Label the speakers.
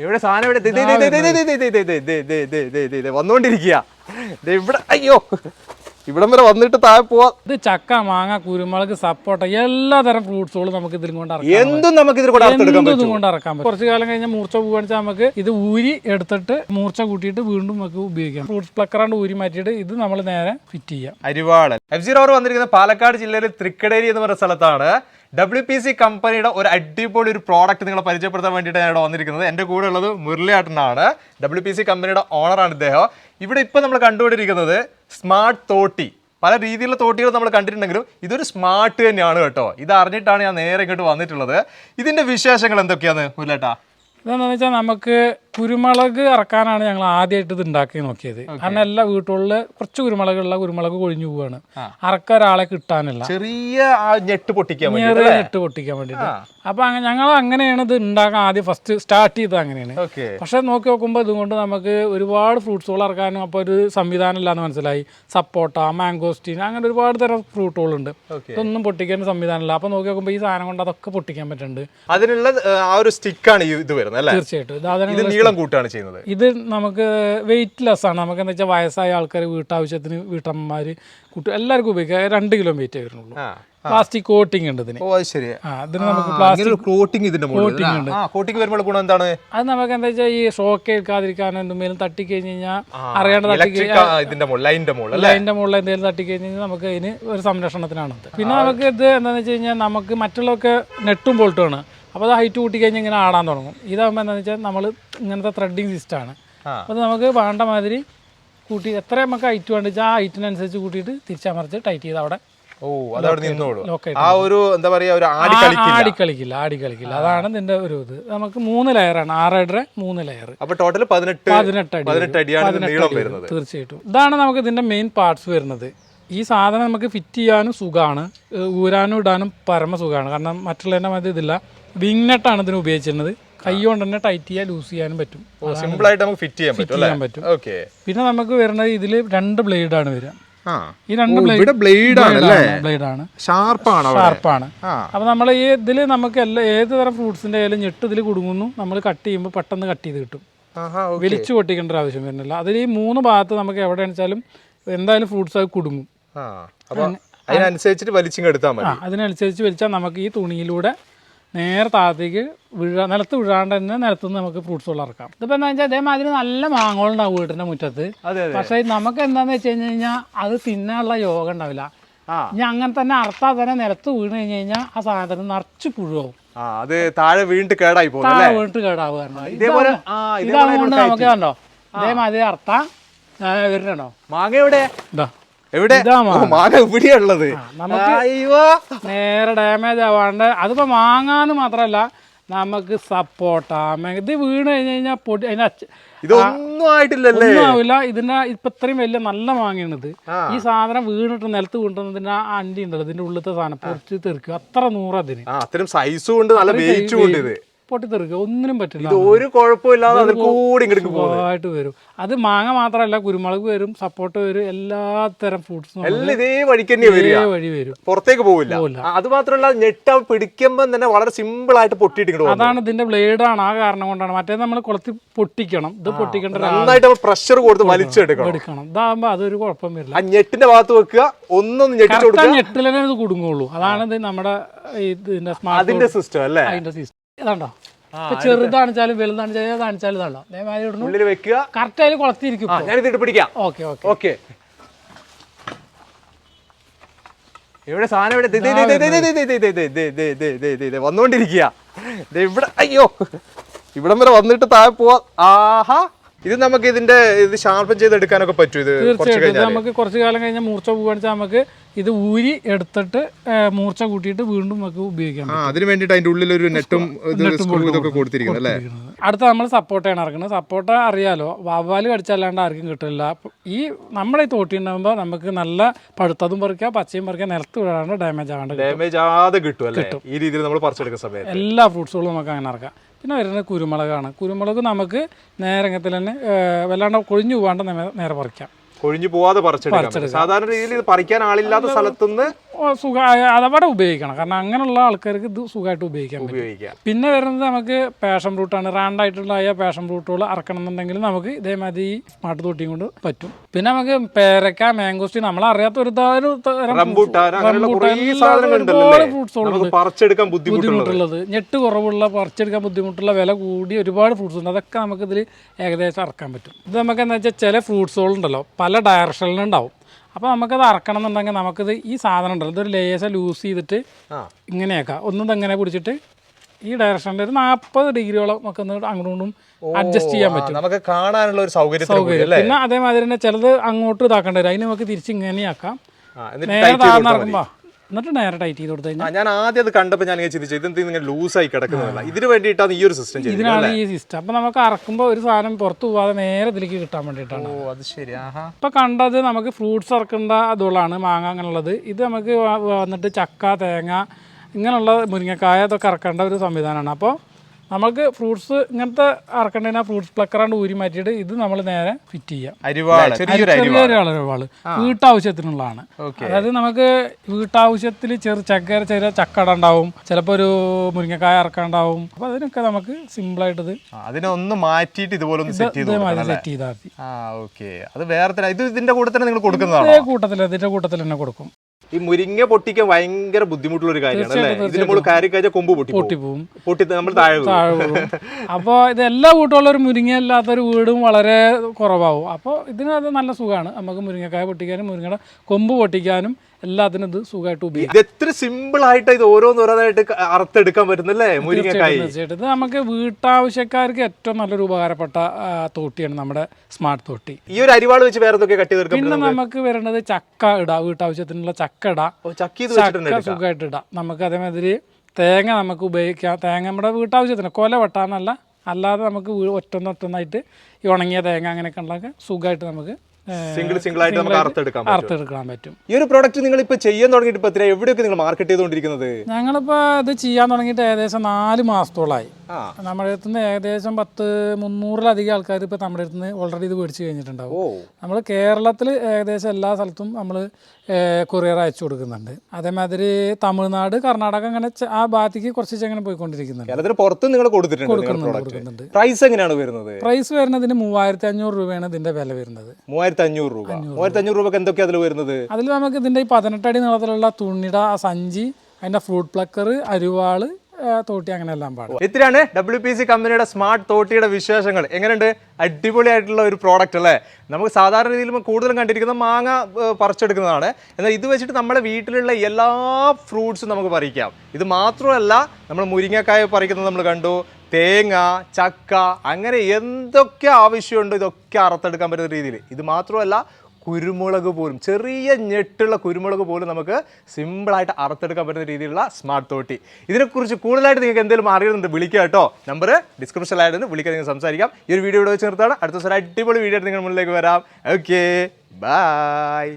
Speaker 1: എവിടെ സാധനം എവിടെ വന്നോണ്ടിരിക്കുക ഇവിടെ അയ്യോ ഇവിടം വരെ വന്നിട്ട് താഴെ പോവാ
Speaker 2: ഇത് ചക്ക മാങ്ങ കുരുമുളക് സപ്പോട്ട എല്ലാതരം ഫ്രൂട്ട്സുകളും നമുക്ക് ഇതിൽ കൊണ്ട്
Speaker 1: എന്തും നമുക്ക് ഇതിൽ
Speaker 2: കൊണ്ട് കൊണ്ട് കുറച്ചു കുറച്ച് കാലം കഴിഞ്ഞാൽ മൂർച്ച പോവാണെന്ന് നമുക്ക് ഇത് ഊരി എടുത്തിട്ട് മൂർച്ച കൂട്ടിയിട്ട് വീണ്ടും നമുക്ക് ഉപയോഗിക്കാം ഫ്രൂട്ട്സ് പ്ലക്കറാണ്ട് ഊരി മാറ്റിയിട്ട് ഇത് നമ്മൾ നേരെ ഫിറ്റ് ചെയ്യാം
Speaker 1: അരിവാളൻ എഫ് സി വന്നിരിക്കുന്ന പാലക്കാട് ജില്ലയിലെ തൃക്കടേരി എന്ന് പറയുന്ന സ്ഥലത്താണ് ഡബ്ല്യു പി സി കമ്പനിയുടെ ഒരു അടിപൊളി ഒരു പ്രോഡക്റ്റ് നിങ്ങളെ പരിചയപ്പെടുത്താൻ വേണ്ടിയിട്ട് ഞാൻ ഇവിടെ വന്നിരിക്കുന്നത്. എന്റെ കൂടെ ഉള്ളത് മുരളിയാട്ടനാണ്. ഡബ്ല്യു പി സി കമ്പനിയുടെ ഓണറാണ് ഇദ്ദേഹം. ഇവിടെ ഇപ്പോൾ നമ്മൾ കണ്ടുകൊണ്ടിരിക്കുന്നത് സ്മാർട്ട് തോട്ടി. പല രീതിയിലുള്ള തോട്ടികൾ നമ്മൾ കണ്ടിട്ടുണ്ടെങ്കിലും ഇതൊരു സ്മാർട്ട് തന്നെയാണ് കേട്ടോ. ഇത് അറിഞ്ഞിട്ടാണ് ഞാൻ നേരെ ഇങ്ങോട്ട് വന്നിട്ടുള്ളത്. ഇതിന്റെ വിശേഷങ്ങൾ എന്തൊക്കെയാണ് മുരളിയേട്ടാ?
Speaker 2: ഇതെന്താണെന്ന് വെച്ചാൽ നമുക്ക് കുരുമുളക് ഇറക്കാനാണ് ഞങ്ങൾ ആദ്യമായിട്ട് ഇത് ഉണ്ടാക്കി നോക്കിയത്. കാരണം എല്ലാ വീട്ടുകളിൽ കുറച്ച് കുരുമുളകുള്ള കുരുമുളക് കൊഴിഞ്ഞു പോവാണ്. അറക്ക ഒരാളെ കിട്ടാനല്ല.
Speaker 1: ചെറിയ ഞെട്ട് പൊട്ടിക്കാൻ
Speaker 2: ചെറിയ ഞെട്ട് പൊട്ടിക്കാൻ വേണ്ടിയിട്ട്. അപ്പൊ ഞങ്ങൾ അങ്ങനെയാണ് ഇത് ഉണ്ടാക്കാൻ ആദ്യം ഫസ്റ്റ് സ്റ്റാർട്ട് ചെയ്തത് അങ്ങനെയാണ്. പക്ഷെ നോക്കി നോക്കുമ്പോൾ ഇതുകൊണ്ട് നമുക്ക് ഒരുപാട് ഫ്രൂട്ട്സുകൾ ഇറക്കാനും അപ്പോൾ ഒരു സംവിധാനം ഇല്ലാന്ന് മനസ്സിലായി. സപ്പോട്ട മാംഗോസ്റ്റീൻ അങ്ങനെ ഒരുപാട് തരം ഫ്രൂട്ടുകളുണ്ട്. ഇതൊന്നും പൊട്ടിക്കാൻ സംവിധാനമില്ല അപ്പൊ നോക്കി നോക്കുമ്പോൾ ഈ സാധനം കൊണ്ട് അതൊക്കെ പൊട്ടിക്കാൻ പറ്റുന്നുണ്ട്.
Speaker 1: അതിനുള്ള ആ ഒരു സ്റ്റിക്കാണ് ഇത് വരുന്നത്
Speaker 2: തീർച്ചയായിട്ടും.
Speaker 1: നീളം കൂട്ടാണ് ചെയ്യുന്നത്.
Speaker 2: ഇത് നമുക്ക് വെയിറ്റ് ലെസ് ആണ്. നമുക്ക് എന്താ വെച്ചാൽ വയസ്സായ ആൾക്കാർ വീട്ടാവശ്യത്തിന് വീട്ടമ്മമാർ കുട്ടി എല്ലാവർക്കും ഉപയോഗിക്കാം. രണ്ട് കിലോ വെയിറ്റ് വരുന്നുള്ളൂ പ്ലാസ്റ്റിക് കോട്ടിംഗ് ഉണ്ട് ഇതിന്. ഇതിന് നമുക്ക്
Speaker 1: പ്ലാസ്റ്റിക് കോട്ടിംഗ് ഇതിന്റെ കോട്ടിംഗ് ഉണ്ട്. കോട്ടിംഗ് വരുമ്പോൾ ഗുണം എന്താണ്?
Speaker 2: അത് നമുക്ക് എന്താ വെച്ചാൽ ഈ ഷോക്ക് ഏൽക്കാതിരിക്കാൻ എന്തെങ്കിലും തട്ടി കഴിഞ്ഞ് കഴിഞ്ഞാൽ അറിയാണ്ട് തട്ടി
Speaker 1: ഇതിന്റെ മുകളിൽ ലൈനിന്റെ മുകളിൽ
Speaker 2: അല്ല? മുകളിൽ എന്തെങ്കിലും തട്ടി കഴിഞ്ഞ് കഴിഞ്ഞാൽ നമുക്ക് അതിന് ഒരു സംരക്ഷണത്തിനാണ് പിന്നെ നമുക്ക് ഇത് എന്താണെന്ന് വെച്ച് കഴിഞ്ഞാൽ നമുക്ക് മറ്റുള്ളതൊക്കെ നെട്ടും ബോൾട്ടുമാണ് അപ്പോൾ അത് ഹൈറ്റ് കൂട്ടി കഴിഞ്ഞ് ഇങ്ങനെ ആടാൻ തുടങ്ങും. ഇതാകുമ്പോൾ എന്താണെന്ന് വെച്ചാൽ നമ്മൾ ഇങ്ങനത്തെ ത്രെഡിങ് സിസ്റ്റമാണ്. അപ്പോൾ അത് നമുക്ക് വേണ്ട മാതിരി കൂട്ടി എത്ര നമുക്ക് ഹൈറ്റ് വേണ്ട വെച്ചാൽ ആ ഹൈറ്റിനനുസരിച്ച് കൂട്ടിയിട്ട് തിരിച്ചമർച്ച് ടൈറ്റ് ചെയ്ത് അവിടെ
Speaker 1: ഓ അതവിടെ നിന്നോളൂ. ആ ഒരു എന്താ പറയാ ഒരു ആടി കളിക്കില്ല.
Speaker 2: ആടി കളിക്കില്ല അതാണ് ഇതിന്റെ ഒരു ഇത്. നമുക്ക് മൂന്ന് ലെയറാണ് ആറേഴര മൂന്ന് ലെയർ
Speaker 1: അപ്പൊ ടോട്ടൽ പതിനെട്ട്
Speaker 2: പതിനെട്ട് അടി.
Speaker 1: പതിനെട്ട് അടിയാണ് നീളം വരുന്നത്.
Speaker 2: തീർച്ചയായിട്ടും. ഇതാണ് നമുക്ക് ഇതിന്റെ മെയിൻ പാർട്സ് വരുന്നത്. ഈ സാധനം നമുക്ക് ഫിറ്റ് ചെയ്യാനും സുഖമാണ്. ഊരാനും ഇടാനും പരമ സുഖമാണ്. കാരണം മറ്റുള്ളതിന്റെ മതി ഇതില്ല. വിങ് നെട്ടാണ് ഇതിന് ഉപയോഗിച്ചിരുന്നത്. കൈ കൊണ്ട് തന്നെ ടൈറ്റ് ചെയ്യാൻ ലൂസ് ചെയ്യാനും പറ്റും.
Speaker 1: സിമ്പിൾ ആയിട്ട് നമുക്ക് ഫിറ്റ് ചെയ്യാൻ പറ്റും അല്ലേ?
Speaker 2: ചെയ്യാൻ പറ്റും
Speaker 1: ഓക്കെ
Speaker 2: പിന്നെ നമുക്ക് വരുന്നത് ഇതിൽ രണ്ട് ബ്ലേഡ് ആണ്
Speaker 1: വരിക.
Speaker 2: ഈ രണ്ട്
Speaker 1: ബ്ലേഡ് ആണ്
Speaker 2: ബ്ലേഡ്
Speaker 1: ആണ് ഷാർപ്പാണ്
Speaker 2: ഷാർപ്പാണ്
Speaker 1: ആണ്
Speaker 2: അപ്പോൾ നമ്മൾ ഈ ഇതിൽ നമുക്ക് എല്ലാ ഏത് തരം ഫ്രൂട്ട്സിന്റെ ആയാലും ഞെട്ട് ഇതിൽ കുടുങ്ങുന്നു. നമ്മൾ കട്ട് ചെയ്യുമ്പോൾ പെട്ടെന്ന് കട്ട് ചെയ്ത് കിട്ടും. വലിച്ചു പൊട്ടിക്കേണ്ട ഒരു ആവശ്യം വരുന്നില്ല. അതിൽ ഈ മൂന്ന് ഭാഗത്ത് നമുക്ക് എവിടെ വെച്ചാലും എന്തായാലും ഫ്രൂട്ട്സ് അത് കുടുങ്ങും.
Speaker 1: അപ്പൊ അതിനനുസരിച്ചിട്ട് മതി.
Speaker 2: അതിനനുസരിച്ച് വലിച്ചാൽ നമുക്ക് ഈ തുണിയിലൂടെ നേരെ താഴത്തേക്ക് വിഴ നിലത്ത് വീഴാണ്ട് തന്നെ നിലത്ത് നിന്ന് നമുക്ക് ഫ്രൂട്ട്സുകൾ ഇറക്കാം. ഇതിപ്പോൾ എന്താ വെച്ചാൽ അതേമാതിരി നല്ല മാങ്ങോളുണ്ടാവും വീട്ടിന്റെ മുറ്റത്ത്. പക്ഷേ നമുക്ക് എന്താണെന്ന് വെച്ച് കഴിഞ്ഞ് കഴിഞ്ഞാൽ അത് തിന്നാനുള്ള യോഗം ഉണ്ടാവില്ല. ഇനി അങ്ങനെ തന്നെ അറുത്താൽ തന്നെ നിലത്ത് വീണ് കഴിഞ്ഞ് കഴിഞ്ഞാൽ ആ സാധനത്തിന് നിറച്ച് പുഴുവാവും.
Speaker 1: ആ അത് താഴെ വീണ്ടും കേടായി പോകും
Speaker 2: താഴെ വീണിട്ട് കേടാവുക ഇതാവുകൊണ്ട് നമുക്ക് കണ്ടോ? ഇതേമാതിരി അർത്ഥം വരുന്നുണ്ടോ?
Speaker 1: മാങ്ങ എവിടെ?
Speaker 2: ഇതാ
Speaker 1: എവിടെ? ഓ, മാങ്ങ ഇവിടെയുള്ളത്.
Speaker 2: നമുക്ക്
Speaker 1: അയ്യോ.
Speaker 2: നേരെ ഡാമേജ് ആവാണ്ട് അതിപ്പോ മാങ്ങാന്ന് മാത്രല്ല നമുക്ക് സപ്പോട്ട ഇത് വീണ് കഴിഞ്ഞ് കഴിഞ്ഞാൽ പൊടി അച്ച
Speaker 1: ഇതൊന്നും ആയിട്ടില്ലല്ലേ?
Speaker 2: ഒന്നും ആവില്ല. ഇതിന്റെ ഇപ്പൊ ഇത്രയും വലിയ നല്ല മാങ്ങയാണിത്. ഇത് ഈ സാധനം വീണിട്ട് നിലത്ത് വീണ്ടുന്നതിന്റെ ആ അണ്ടി ഉണ്ടല്ലോ ഇതിന്റെ ഉള്ളിലത്തെ സാധനം പൊറിച്ച് തെറിക്കുക അത്ര നൂറ് അതിന്
Speaker 1: ആ അത്രയും സൈസും ഉണ്ട് നല്ല വെയിറ്റും ഉണ്ട് ഇത്.
Speaker 2: പൊട്ടി തെറുക്കുക. ഒന്നിനും പറ്റില്ല.
Speaker 1: ഇത് ഒരു കുഴപ്പമില്ലാതെ അതിൽ കൂടി ഇങ്ങോട്ട് പോകും
Speaker 2: ആയിട്ട് വരും. അത് മാങ്ങ മാത്രമല്ല കുരുമുളക് വരും സപ്പോർട്ട് വരും എല്ലാ തരം ഫ്രൂട്ട്സും
Speaker 1: എല്ലാം ഇതേ വഴിക്ക് വരിക.
Speaker 2: വഴി വരും.
Speaker 1: പുറത്തേക്ക് പോവില്ല. അത് മാത്രമല്ല ഞെട്ട പിടിക്കുമ്പോൾ തന്നെ വളരെ സിമ്പിൾ ആയിട്ട് പൊട്ടിയിട്ട് ഇങ്ങോട്ട്
Speaker 2: അതാണ് ഇതിന്റെ ബ്ലേഡാണ് ആ കാരണം കൊണ്ടാണ്. മറ്റേത് നമ്മൾ കുളത്തി പൊട്ടിക്കണം. ഇത് പൊട്ടിക്കേണ്ട ഒരു
Speaker 1: നന്നായിട്ട് പ്രഷർ കൊടുത്ത് വലിച്ചെടുക്കണം.
Speaker 2: എടുക്കണം. ഇതാകുമ്പോ അതൊരു കുഴപ്പം വരില്ല.
Speaker 1: ആ ഞെട്ടിന്റെ ഭാഗത്ത് വെക്കുക. ഒന്നൊന്ന് ഞെട്ടിച്ച്
Speaker 2: കറക്റ്റ് ഞെട്ടിലെ ഇത് കുടുങ്ങുള്ളൂ. അതാണ് ഇത് നമ്മുടെ ഇതിന്റെ സ്മാർട്ട്
Speaker 1: അതിന്റെ സിസ്റ്റം അല്ലേ?
Speaker 2: അതിന്റെ സിസ്റ്റം ഇതാണ്ടോ ചെറുതാണിച്ചാലും വലുതാണിച്ചാലും ഏതാണിച്ചാലും ഇതാണോ അതേമാതിരി
Speaker 1: ഉള്ളിൽ വെക്കുക
Speaker 2: കറക്റ്റ് അതിൽ കുളത്തിരിക്കും
Speaker 1: പിടിക്കാം
Speaker 2: ഓക്കെ ഓക്കെ
Speaker 1: ഓക്കെ ഇവിടെ സാധനം ഇവിടെ വന്നുകൊണ്ടിരിക്കുക ഇവിടെ അയ്യോ ഇവിടം വരെ വന്നിട്ട് താഴെ പോവാ ആഹാ ഇത് നമുക്ക് ഇതിന്റെ ഇത് ഷാർപ്പൻ ചെയ്തെടുക്കാനൊക്കെ പറ്റും ഇത്
Speaker 2: തീർച്ചയായിട്ടും. നമുക്ക് കുറച്ച് കാലം കഴിഞ്ഞാൽ മൂർച്ച പോവുകയാണെന്ന് നമുക്ക് ഇത് ഊരി എടുത്തിട്ട് മൂർച്ച കൂട്ടിയിട്ട് വീണ്ടും നമുക്ക് ഉപയോഗിക്കാം
Speaker 1: അതിന് വേണ്ടിയിട്ട് അതിന്റെ ഉള്ളിൽ ഒരു സ്ക്രൂ ഇതൊക്കെ കൊടുത്തിരിക്കുന്നത് അല്ലേ?
Speaker 2: അടുത്ത നമ്മൾ സപ്പോർട്ടാണ് ഇറക്കുന്നത്. സപ്പോർട്ട അറിയാലോ വവ്വാൽ കടിച്ചല്ലാണ്ട് ആർക്കും കിട്ടില്ല. ഈ നമ്മളെ ഈ തോട്ടി ഉണ്ടാകുമ്പോൾ നമുക്ക് നല്ല പഴുത്തതും പറിക്കാം പച്ചയും പറിക്കാം നിലത്ത് വിടാണ്ട് ഡാമേജ് ആകാണ്ട്
Speaker 1: ഡാമേജ് ആകാതെ കിട്ടും ഈ രീതിയിൽ നമ്മൾ പറിച്ചെടുക്കുന്ന സമയത്ത്.
Speaker 2: എല്ലാ ഫ്രൂട്ട്സുകളും നമുക്ക് അങ്ങനെ ഇറക്കാം. പിന്നെ വരുന്നത് കുരുമുളകാണ്. കുരുമുളക് നമുക്ക് നേരങ്ങത്തിൽ തന്നെ വല്ലാണ്ട് കൊഴിഞ്ഞു പോകാണ്ട് നേരെ പറിക്കാം.
Speaker 1: കൊഴിഞ്ഞു പോവാതെ പറിച്ചെടുക്കാം. സാധാരണ രീതിയിൽ പറിക്കാൻ ആളില്ലാത്ത സ്ഥലത്തുനിന്ന്
Speaker 2: സുഖ അതവിടെ ഉപയോഗിക്കണം. കാരണം അങ്ങനെയുള്ള ആൾക്കാർക്ക് ഇത് സുഖമായിട്ട് ഉപയോഗിക്കാൻ പറ്റും.
Speaker 1: ഉപയോഗിക്കാം.
Speaker 2: പിന്നെ വരുന്നത് നമുക്ക് പാഷൻ ഫ്രൂട്ടാണ് റാണ്ടായിട്ടുള്ള ആയ പാഷൻ ഫ്രൂട്ടുകൾ അറക്കണം എന്നുണ്ടെങ്കിൽ നമുക്ക് ഇതേമാതിരി ഈ സ്മാർട്ട് തൊട്ടിയും കൊണ്ട് പറ്റും. പിന്നെ നമുക്ക് പേരക്ക മാംഗോസ്റ്റി നമ്മളറിയാത്ത ഒരു ഒരു ഫ്രൂട്ട്സുകളുണ്ട്
Speaker 1: ബുദ്ധിമുട്ടുള്ളത്.
Speaker 2: ഞെട്ട് കുറവുള്ള പറിച്ചെടുക്കാൻ ബുദ്ധിമുട്ടുള്ള വില കൂടി ഒരുപാട് ഫ്രൂട്ട്സ് ഉണ്ട്. അതൊക്കെ നമുക്ക് ഇതിൽ ഏകദേശം അറക്കാൻ പറ്റും. ഇത് നമുക്ക് എന്താ വെച്ചാൽ ചില ഫ്രൂട്ട്സുകളുണ്ടല്ലോ പല ഡയറക്ഷനിലുണ്ടാവും അപ്പോൾ നമുക്കത് അറക്കണം എന്നുണ്ടെങ്കിൽ നമുക്കിത് ഈ സാധനം ഉണ്ടല്ലോ ഇതൊരു ലേശം ലൂസ് ചെയ്തിട്ട് ഇങ്ങനെയാക്കാം. ഒന്നും ഇങ്ങനെ പിടിച്ചിട്ട് ഈ ഡയറക്ഷനിൽ ഒരു നാൽപ്പത് ഡിഗ്രിയോളം നമുക്ക് അങ്ങോട്ടും ഇങ്ങോട്ടും അഡ്ജസ്റ്റ് ചെയ്യാൻ പറ്റും.
Speaker 1: നമുക്ക് കാണാനുള്ള ഒരു
Speaker 2: സൗകര്യം.
Speaker 1: സൗകര്യം
Speaker 2: പിന്നെ അതേമാതിരി തന്നെ ചിലത് അങ്ങോട്ട് ഇതാക്കേണ്ടി വരും. അതിന് നമുക്ക് തിരിച്ച് ഇങ്ങനെയാക്കാം. നേരെ
Speaker 1: tight
Speaker 2: എന്നിട്ട് നേരെ ടൈറ്റ് ചെയ്ത് കൊടുത്തു
Speaker 1: ഞാൻ ആദ്യം അത് കണ്ടപ്പോൾ ഞാൻ ഇങ്ങനെ ചിന്തിച്ചു ഇതെന്ത് ഇങ്ങനെ ലൂസായി കിടക്കുന്നതല്ല. ഇതിന് വേണ്ടിയിട്ടാണ് ഈ ഒരു സിസ്റ്റം ചെയ്തത്
Speaker 2: ഇതിനാണ് ഈ സിസ്റ്റം അപ്പം നമുക്ക് അറക്കുമ്പോൾ ഒരു സാധനം പുറത്തു പോവാതെ നേരെ ഇതിലേക്ക് കിട്ടാൻ വേണ്ടിയിട്ടാണ്.
Speaker 1: ഓ അത് ശരി.
Speaker 2: ഇപ്പൊ കണ്ടത് നമുക്ക് ഫ്രൂട്ട്സ് ഇറക്കേണ്ട അതുകളാണ് മാങ്ങ അങ്ങനെയുള്ളത്. ഇത് നമുക്ക് വന്നിട്ട് ചക്ക തേങ്ങ ഇങ്ങനെയുള്ള മുരിങ്ങക്കായ അതൊക്കെ ഇറക്കേണ്ട ഒരു സംവിധാനമാണ്. അപ്പോൾ നമുക്ക് ഫ്രൂട്ട്സ് ഇങ്ങനത്തെ ഇറക്കേണ്ടതിന് ഫ്രൂട്ട്സ് പ്ലക്കറാണ്ട് ഊരി മാറ്റിയിട്ട് ഇത് നമ്മൾ നേരെ ഫിറ്റ് ചെയ്യാം. അരിവാൾ വീട്ടാവശ്യത്തിനുള്ളതാണ്. അതായത് നമുക്ക് വീട്ടാവശ്യത്തിൽ ചെറു ചക്കര ചെറിയ ചക്കട ഉണ്ടാവും. ചിലപ്പോ ഒരു മുരിങ്ങക്കായ ഇറക്കാണ്ടാവും അപ്പൊ അതിനൊക്കെ നമുക്ക് സിമ്പിളായിട്ട് ഇത്
Speaker 1: അതിനൊന്ന് അതിനെ ഒന്ന് മാറ്റിയിട്ട് ഇതുപോലെ ഒന്ന് സെറ്റ്
Speaker 2: ചെയ്താൽ മതി.
Speaker 1: ആ ഓക്കെ. അത് വേറെ ഇത് ഇതിന്റെ കൂട്ടത്തിൽ തന്നെ നിങ്ങൾ കൊടുക്കുന്നതാണോ?
Speaker 2: കൂട്ടത്തിൽ ഇതിന്റെ കൂട്ടത്തിൽ തന്നെ കൊടുക്കും.
Speaker 1: ഈ മുരിങ്ങ പൊട്ടിക്കാൻ ഭയങ്കര ബുദ്ധിമുട്ടുള്ള ഒരു കാര്യമാണ് അല്ലേ? ഇതിന് നമ്മൾ കയറി കഴിഞ്ഞാൽ കൊമ്പ് പൊട്ടി.
Speaker 2: പൊട്ടിപ്പോവും.
Speaker 1: പൊട്ടി നമ്മൾ താഴെ.
Speaker 2: അപ്പോൾ ഇത് എല്ലാ വീട്ടുള്ള ഒരു മുരിങ്ങ ഇല്ലാത്തൊരു വീടും വളരെ കുറവാകും അപ്പോൾ ഇതിനത് നല്ല സുഖമാണ്. നമുക്ക് മുരിങ്ങക്കായ പൊട്ടിക്കാനും മുരിങ്ങയുടെ കൊമ്പ് പൊട്ടിക്കാനും എല്ലാത്തിനും ഇത് സുഖമായിട്ട് ഉപയോഗിക്കാം
Speaker 1: ഇത് എത്ര സിമ്പിൾ ആയിട്ട് ഇത് ഓരോന്നോരോന്നായിട്ട് അറുത്തെടുക്കാൻ പറ്റുന്നല്ലേ? മുരിങ്ങക്കായി.
Speaker 2: തീർച്ചയായിട്ടും. ഇത് നമുക്ക് വീട്ടാവശ്യക്കാർക്ക് ഏറ്റവും നല്ലൊരു ഉപകാരപ്പെട്ട ആ, തോട്ടിയാണ് നമ്മുടെ സ്മാർട്ട് തോട്ടി.
Speaker 1: ഈ ഒരു അരിവാൾ വെച്ച് വേറെ എന്തൊക്കെ കട്ടി
Speaker 2: പിന്നെ നമുക്ക്? വരേണ്ടത് ചക്ക ഇടാം വീട്ടാവശ്യത്തിനുള്ള ചക്ക ഇടാം.
Speaker 1: ഓ, ചക്കി ഇത് വെച്ചിട്ട്
Speaker 2: ചക്ക സുഖമായിട്ട് ഇടാം. നമുക്ക് അതേമാതിരി തേങ്ങ നമുക്ക് ഉപയോഗിക്കാം. തേങ്ങ നമ്മുടെ വീട്ടാവശ്യത്തിന് കൊല വെട്ടാനല്ല അല്ലാതെ നമുക്ക് വീ- ഒറ്റൊന്നൊറ്റൊന്നായിട്ട് ഈ ഉണങ്ങിയ തേങ്ങ അങ്ങനെയൊക്കെ ഉണ്ടാക്കാൻ സുഖമായിട്ട് നമുക്ക്
Speaker 1: സിംഗിൾ സിംഗിൾ ആയിട്ട് നമുക്ക് അറുത്തെടുക്കാം
Speaker 2: അറുത്തെടുക്കാൻ പറ്റും.
Speaker 1: ഈ ഒരു പ്രോഡക്റ്റ് നിങ്ങൾ ഇപ്പോൾ ചെയ്യാൻ തുടങ്ങിയിട്ട് ഇപ്പൊ എത്ര എവിടെയൊക്കെ നിങ്ങൾ മാർക്കറ്റ് ചെയ്തുകൊണ്ടിരിക്കുന്നത്?
Speaker 2: ഞങ്ങളിപ്പോൾ ഇത് ചെയ്യാൻ തുടങ്ങിയിട്ട് ഏകദേശം നാല് മാസത്തോളമായി നമ്മുടെ അടുത്ത് നിന്ന് ഏകദേശം പത്ത് മുന്നൂറിലധികം ആൾക്കാർ ഇപ്പോൾ നമ്മുടെ അടുത്ത് നിന്ന് ഓൾറെഡി ഇത് മേടിച്ച് കഴിഞ്ഞിട്ടുണ്ടാവും. നമ്മൾ കേരളത്തിൽ ഏകദേശം എല്ലാ സ്ഥലത്തും നമ്മൾ കൊറിയർ അയച്ചു കൊടുക്കുന്നുണ്ട്. അതേമാതിരി തമിഴ്നാട് കർണാടക അങ്ങനെ ആ ഭാഗത്തേക്ക് കുറച്ച് അങ്ങനെ പോയിക്കൊണ്ടിരിക്കുന്നുണ്ട്.
Speaker 1: പുറത്ത് നിങ്ങൾ
Speaker 2: കൊടുക്കുന്നുണ്ട്
Speaker 1: പ്രൈസ് എങ്ങനെയാണ് വരുന്നത്?
Speaker 2: പ്രൈസ് വരുന്നതിന് മൂവായിരത്തി അഞ്ഞൂറ് രൂപയാണ് ഇതിന്റെ വില വരുന്നത്.
Speaker 1: മൂവായിരത്തി അഞ്ഞൂറ് രൂപ. മൂവായിരത്തി അഞ്ഞൂറ് രൂപക്ക് എന്തൊക്കെയാണ് അതിൽ വരുന്നത്?
Speaker 2: അതിൽ നമുക്ക് ഇതിന്റെ ഈ പതിനെട്ടടി നീളത്തിലുള്ള തുണിയുടെ ആ സഞ്ചി അതിന്റെ ഫ്രൂട്ട് പ്ലക്കർ അരുവാൾ തോട്ടി അങ്ങനെ എല്ലാം പാടും.
Speaker 1: ഇത്രയാണ് ഡബ്ല്യു പി സി കമ്പനിയുടെ സ്മാർട്ട് തോട്ടിയുടെ വിശേഷങ്ങൾ. എങ്ങനെയുണ്ട്? അടിപൊളിയായിട്ടുള്ള ഒരു പ്രോഡക്റ്റ് അല്ലേ? നമുക്ക് സാധാരണ രീതിയിൽ കൂടുതലും കണ്ടിരിക്കുന്ന മാങ്ങ പറിച്ചെടുക്കുന്നതാണ്. എന്നാൽ ഇത് വെച്ചിട്ട് നമ്മുടെ വീട്ടിലുള്ള എല്ലാ ഫ്രൂട്ട്സും നമുക്ക് പറിക്കാം. ഇത് മാത്രമല്ല നമ്മൾ മുരിങ്ങക്കായ പറിക്കുന്നത് നമ്മൾ കണ്ടു. തേങ്ങ ചക്ക അങ്ങനെ എന്തൊക്കെ ആവശ്യമുണ്ട് ഇതൊക്കെ അറുത്തെടുക്കാൻ പറ്റുന്ന രീതിയിൽ. ഇത് മാത്രമല്ല കുരുമുളക് പോലും ചെറിയ ഞെട്ടുള്ള കുരുമുളക് പോലും നമുക്ക് സിമ്പിളായിട്ട് അറുത്തെടുക്കാൻ പറ്റുന്ന രീതിയിലുള്ള സ്മാർട്ട് തോട്ടി. ഇതിനെക്കുറിച്ച് കൂടുതലായിട്ട് നിങ്ങൾക്ക് എന്തെങ്കിലും അറിയുന്നുണ്ട് വിളിക്കുക കേട്ടോ. നമ്പർ ഡിസ്ക്രിപ്ഷനിലായിട്ട് വിളിക്കാൻ നിങ്ങൾ സംസാരിക്കാം. ഈ ഒരു വീഡിയോ ഇവിടെ വെച്ച് നിർത്താണ് അടുത്ത ദിവസം അടിപൊളി വീഡിയോ ആയിട്ട് നിങ്ങൾ മുന്നിലേക്ക് വരാം. Okay bye